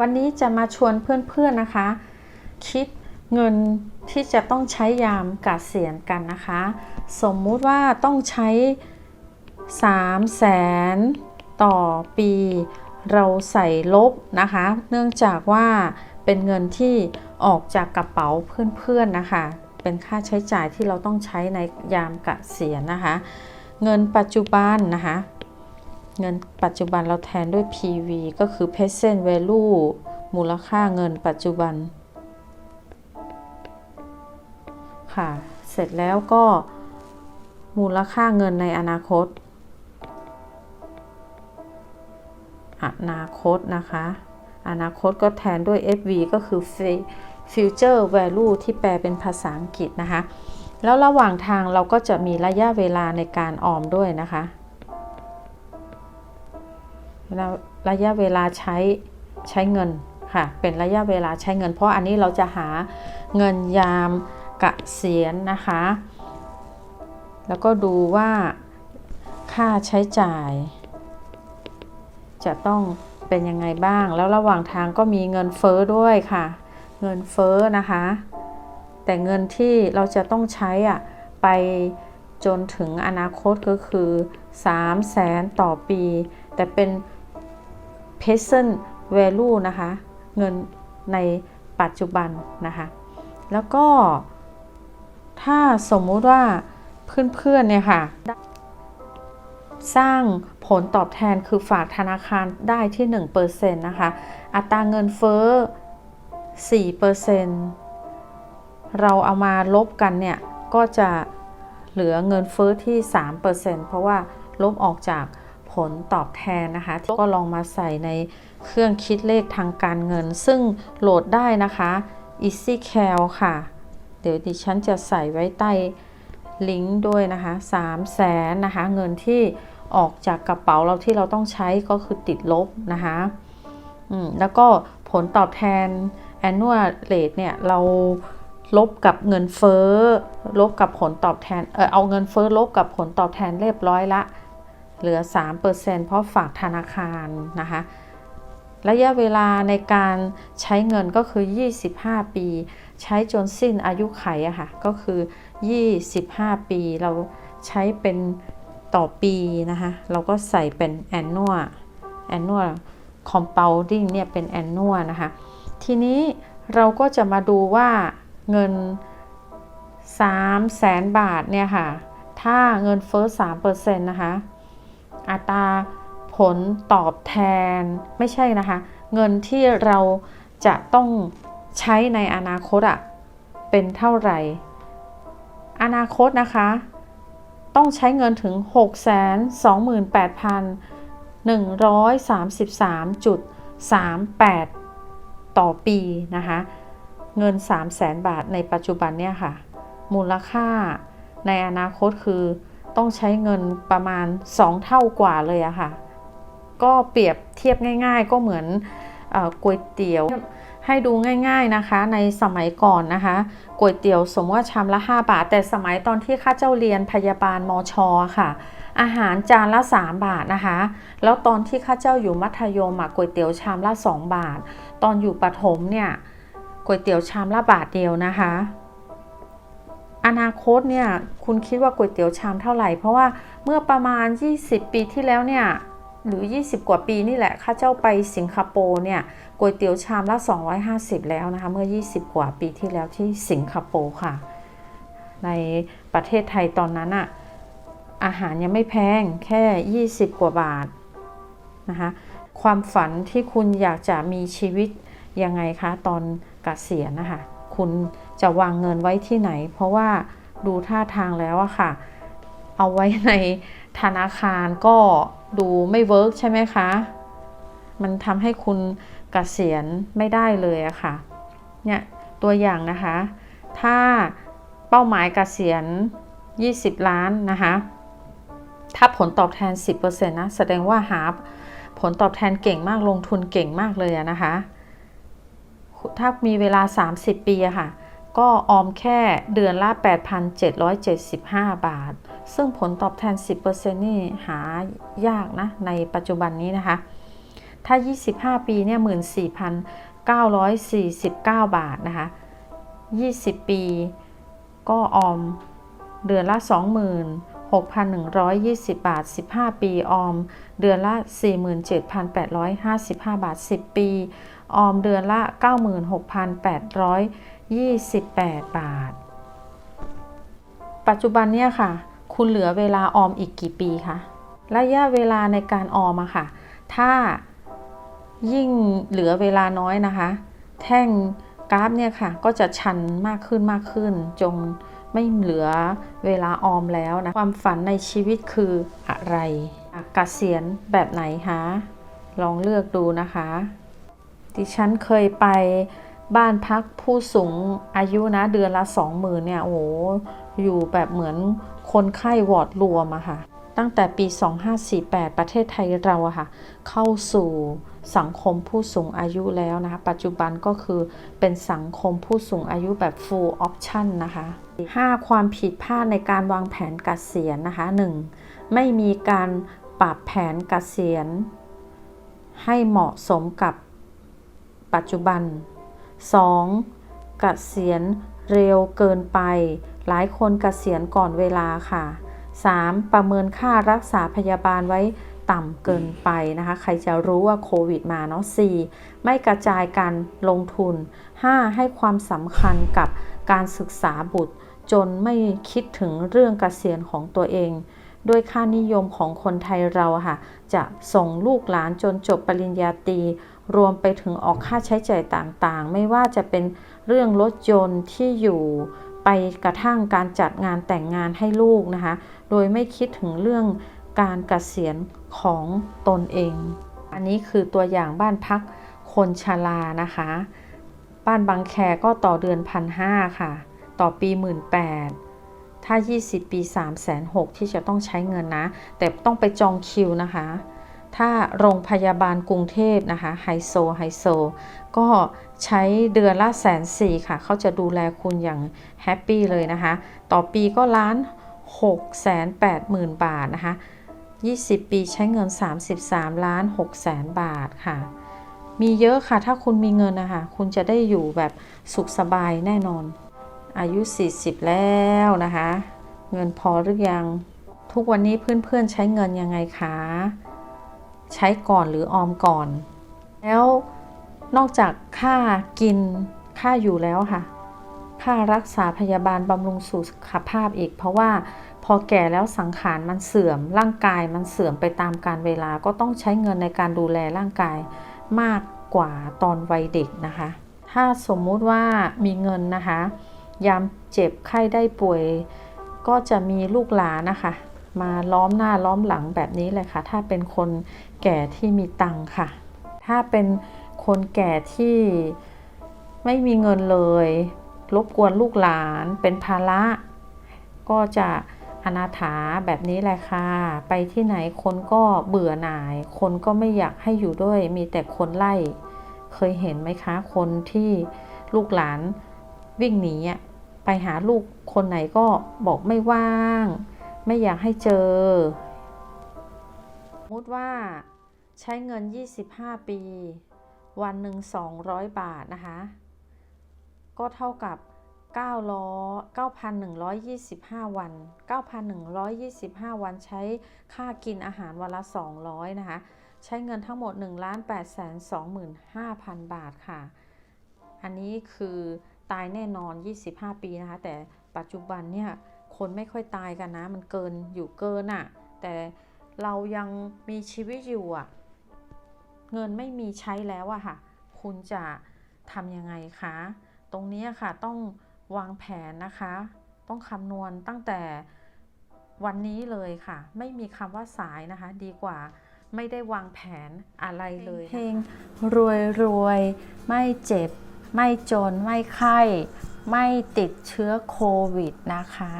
วันนี้จะมาชวนเพื่อนๆนะคะ คิดเงินที่จะต้องใช้ยามเกษียณกันนะคะ สมมุติว่าต้องใช้3แสนต่อปี เราใส่ลบนะคะ เนื่องจากว่าเป็นเงินที่ออกจากกระเป๋าเพื่อนๆนะคะ เป็นค่าใช้จ่ายที่เราต้องใช้ในยามเกษียณนะคะ เงินปัจจุบันนะคะ เงินปัจจุบันเราแทนด้วย PV ก็คือ present value มูลค่าเงินปัจจุบัน ค่ะ เสร็จแล้วก็ มูลค่าเงินในอนาคต อนาคตนะคะ อนาคตก็แทนด้วย FV ก็คือ future value ที่แปลเป็นภาษาอังกฤษนะคะ แล้วระหว่างทางเราก็จะมีระยะเวลาในการออมด้วยนะคะ ระยะเวลาใช้ใช้เงินค่ะ เป็นระยะเวลาใช้เงิน เพราะอันนี้เราจะหาเงินยามกะเสียณนะคะ แล้วก็ดูว่าค่าใช้จ่าย จะต้องเป็นยังไงบ้าง แล้วระหว่างทางก็มีเงินเฟ้อด้วยค่ะ เงินเฟ้อนะคะ แต่เงินที่เราจะต้องใช้อะไปจนถึงอนาคตก็คือ 3 0 0แสนต่อปี แต่เป็น present value นะคะ เงินในปัจจุบันนะคะ แล้วก็ ถ้าสมมุติว่าเพื่อนๆเนี่ยค่ะ สร้างผลตอบแทนคือฝากธนาคารได้ที่ 1%นะคะ อัตราเงินเฟ้อ 4%เราเอามาลบกันเนี่ย ก็จะเหลือเงินเฟ้อที่ 3%เพราะว่าลบออกจาก ผลตอบแทนนะคะ ก็ลองมาใส่ในเครื่องคิดเลขทางการเงิน ซึ่งโหลดได้นะคะ EasyCal ค่ะ เดี๋ยวดิฉันจะใส่ไว้ใต้ลิงก์ด้วยนะคะ3แสนนะคะ เงินที่ออกจากกระเป๋าเราที่เราต้องใช้ก็คือติดลบนะคะอืมแล้วก็ผลตอบแทน annual rate เนี่ย เราลบกับเงินเฟ้อ ลบกับผลตอบแทน เออเอาเงินเฟ้อลบกับผลตอบแทนเรียบร้อยละ เหลือ 3%เพราะฝากธนาคารนะคะระยะเวลาในการใช้เงินก็คือ 25 ปี ใช้จนสิ้นอายุไขอะค่ะ ก็คือ 25 ปี เราใช้เป็นต่อปีนะคะ เราก็ใส่เป็น annual annual compounding เนี่ยเป็น annual นะคะ ทีนี้เราก็จะมาดูว่าเงิน3แสนบาทเนี่ยค่ะ ถ้าเงินเฟ้อ3%นะคะ อัตราผลตอบแทนไม่ใช่นะคะ เงินที่เราจะต้องใช้ในอนาคตอะเป็นเท่าไหร่ อนาคตนะคะ ต้องใช้เงินถึง 628,133.38 ต่อปีนะคะ เงิน 3 0 0แสนบาทในปัจจุบันเนี่ยค่ะ มูลค่าในอนาคตคือ ต้องใช้เงินประมาณ 2 เท่ากว่าเลยอะค่ะ ก็เปรียบเทียบง่าย ๆ ก็เหมือนก๋วยเตี๋ยวให้ดูง่าย ๆนะคะ ในสมัยก่อนนะคะก๋วยเตี๋ยวสมมติว่าชามละ 5 บาท แต่สมัยตอนที่ข้าเจ้าเรียนพยาบาลมชค่ะ อาหารจานละ 3 บาทนะคะ แล้วตอนที่ข้าเจ้าอยู่มัธยมก๋วยเตี๋ยวชามละ 2 บาท ตอนอยู่ประถมเนี่ยก๋วยเตี๋ยวชามละบาทเดียวนะคะ อนาคตเนี่ยคุณคิดว่าก๋วยเตี๋ยวชามเท่าไหร่ เพราะว่าเมื่อประมาณ 20 ปีที่แล้วเนี่ยหรือ 20 กว่าปีนี่แหละข้าเจ้าไปสิงคโปร์เนี่ยก๋วยเตี๋ยวชามละ 250 แล้วนะคะ เมื่อ 20 กว่าปีที่แล้วที่สิงคโปร์ค่ะ ในประเทศไทยตอนนั้นอะอาหารยังไม่แพงแค่ 20 กว่าบาทนะคะความฝันที่คุณอยากจะมีชีวิตยังไงคะ ตอนกเกษียณนะคะคุณ จะวางเงินไว้ที่ไหน เพราะว่าดูท่าทางแล้วอะค่ะ เอาไว้ในธนาคารก็ดูไม่เวิร์กใช่ไหมคะ มันทำให้คุณกเกษียณไม่ได้เลยอะค่ะ เนี่ยตัวอย่างนะคะ ถ้าเป้าหมายกเกษียณ 20 ล้านนะคะ ถ้าผลตอบแทน 10%นะ แสดงว่าหาผลตอบแทนเก่งมากลงทุนเก่งมากเลยนะคะ ถ้ามีเวลา 30 ปีอะค่ะ ก็ออมแค่เดือนละ 8,775 บาท ซึ่งผลตอบแทน 10%นี่หายากนะ ในปัจจุบันนี้นะคะ ถ้า 25 ปีเนี่ย14,949 บาทนะคะ 20 ปีก็ออมเดือนละ 26,120 บาท 15 ปีออม เดือนละ 47,855 บาท 10 ปี ออมเดือนละ 96,828 บาท ปัจจุบันเนี่ยค่ะ คุณเหลือเวลาออมอีกกี่ปีคะระยะเวลาในการออมอะค่ะ ถ้ายิ่งเหลือเวลาน้อยนะคะ แท่งกราฟเนี่ยค่ะ ก็จะชันมากขึ้นมากขึ้นจงไม่เหลือเวลาออมแล้วนะ ความฝันในชีวิตคืออะไรอยากเกษียณแบบไหนคะ ลองเลือกดูนะคะ ดิฉันเคยไปบ้านพักผู้สูงอายุนะเดือนละสองหมื่นเนี่ย โอ้โห อยู่แบบเหมือนคนไข้วอร์ดรวมอะค่ะ ตั้งแต่ปี 2548 ประเทศไทยเราอะค่ะ เข้าสู่สังคมผู้สูงอายุแล้วนะคะ ปัจจุบันก็คือเป็นสังคมผู้สูงอายุแบบ full option นะคะ 5 ความผิดพลาดในการวางแผนเกษียณนะคะ 1. ไม่มีการปรับแผนเกษียณให้เหมาะสมกับ ปัจจุบัน 2. เกษียณเร็วเกินไป หลายคนกเกษียณก่อนเวลาค่ะ 3. ประเมินค่ารักษาพยาบาลไว้ต่ำเกินไปนะคะ ใครจะรู้ว่าโควิดมาเนาะ 4. ไม่กระจายการลงทุน 5. ให้ความสำคัญกับการศึกษาบุตร จนไม่คิดถึงเรื่องกเกษียณของตัวเองด้วยค่านิยมของคนไทยเราค่ะ จะส่งลูกหลานจนจบปริญญาตรี รวมไปถึงออกค่าใช้จ่ายต่างๆ ไม่ว่าจะเป็นเรื่องรถยนต์ที่อยู่ไปกระทั่งการจัดงานแต่งงานให้ลูกนะคะ โดยไม่คิดถึงเรื่องการเกษียณของตนเอง อันนี้คือตัวอย่างบ้านพักคนชรานะคะ บ้านบางแคก็ต่อเดือนพันห้าค่ะ ต่อปีหมื่นแปดถ้า 20 ปี3 6 0 0 0ที่จะต้องใช้เงินนะ แต่ต้องไปจองคิวนะคะ ถ้าโรงพยาบาลกรุงเทพนะคะไฮโซไฮโซก็ใช้เดือนละแสนสี่ค่ะ เขาจะดูแลคุณอย่างแฮปปี้เลยนะคะ ต่อปีก็ล้าน6แสน8หมื่นบาทนะคะ 20 ปีใช้เงิน 33 ล้าน6แสนบาทค่ะ มีเยอะค่ะ ถ้าคุณมีเงินนะคะคุณจะได้อยู่แบบสุขสบายแน่นอน อายุ 40 แล้วนะคะ เงินพอหรือยัง ทุกวันนี้เพื่อนๆใช้เงินยังไงคะ ใช้ก่อนหรือออมก่อน แล้วนอกจากค่ากินค่าอยู่แล้วค่ะ ค่ารักษาพยาบาลบำรุงสุขภาพอีก เพราะว่าพอแก่แล้วสังขารมันเสื่อม ร่างกายมันเสื่อมไปตามการเวลาก็ต้องใช้เงินในการดูแลร่างกายมากกว่าตอนวัยเด็กนะคะ ถ้าสมมุติว่ามีเงินนะคะ ยามเจ็บไข้ได้ป่วย ก็จะมีลูกหลานนะคะ มาล้อมหน้าล้อมหลังแบบนี้เลยค่ะ ถ้าเป็นคนแก่ที่มีตังค่ะ ถ้าเป็นคนแก่ที่ไม่มีเงินเลย รบกวนลูกหลานเป็นภาระ ก็จะอนาถาแบบนี้แหละค่ะ ไปที่ไหนคนก็เบื่อหน่าย คนก็ไม่อยากให้อยู่ด้วย มีแต่คนไล่ เคยเห็นไหมคะ คนที่ลูกหลานวิ่งหนีไปหาลูกคนไหนก็บอกไม่ว่าง ไม่อยากให้เจอ สมมติว่าใช้เงิน 25 ปี วันหนึ่ง200 บาทนะคะ ก็เท่ากับ9,125 วัน 9,125 วันใช้ค่ากินอาหารวันละ 200 นะคะ ใช้เงินทั้งหมด 1 8 2 5 0 0 0 บาทค่ะ อันนี้คือตายแน่นอน 25 ปีนะคะ แต่ปัจจุบันเนี่ย คนไม่ค่อยตายกันนะ มันเกินอยู่เกินอะ่ะ แต่เรายังมีชีวิตอยู่อะ่ะ เงินไม่มีใช้แล้วอะค่ะ คุณจะทำยังไงคะ ตรงนี้ค่ะต้องวางแผนนะคะ ต้องคำนวณตั้งแต่วันนี้เลยค่ะ ไม่มีคำว่าสายนะคะ ดีกว่าไม่ได้วางแผนอะไรเลยเพลงรวยรวยไม่เจ็บ ไม่จนไม่ไข้ ไม่ติดเชื้อโควิดนะคะ